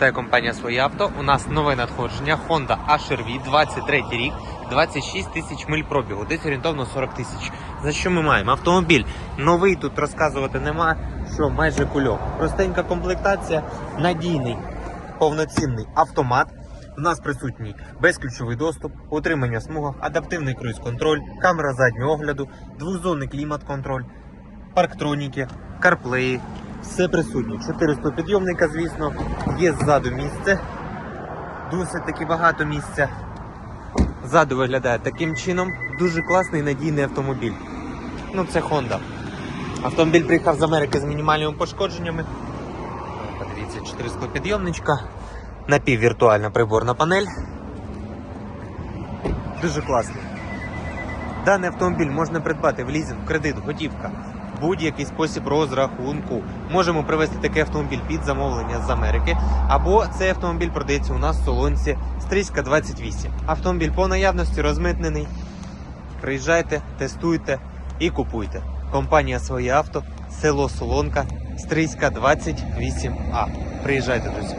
Це компанія «Своє авто. У нас нове надходження Honda HRV 23 рік, 26 тисяч миль пробігу, десь орієнтовно 40 тисяч. За що ми маємо? Автомобіль новий тут розказувати нема, що майже кульок. Простенька комплектація, надійний, повноцінний автомат. У нас присутній безключовий доступ, утримання смуга, адаптивний круїз-контроль, камера заднього огляду, двохзонний клімат-контроль, парктроніки, карплеї. Все присутнє. 400 підйомника, звісно, є ззаду місце. Досить таки багато місця. Ззаду виглядає таким чином. Дуже класний надійний автомобіль. Ну, це Honda. Автомобіль приїхав з Америки з мінімальними пошкодженнями. Подивіться, 400 підйомничка. Напіввіртуальна приборна панель. Дуже класний. Даний автомобіль можна придбати в лізинг, кредит, готівка, будь-який спосіб розрахунку. Можемо привезти такий автомобіль під замовлення з Америки, або цей автомобіль продається у нас в Солонці Стрийська 28. Автомобіль по наявності розмитнений. Приїжджайте, тестуйте і купуйте. Компанія Своє авто, село Солонка, Стрийська 28А. Приїжджайте, друзі.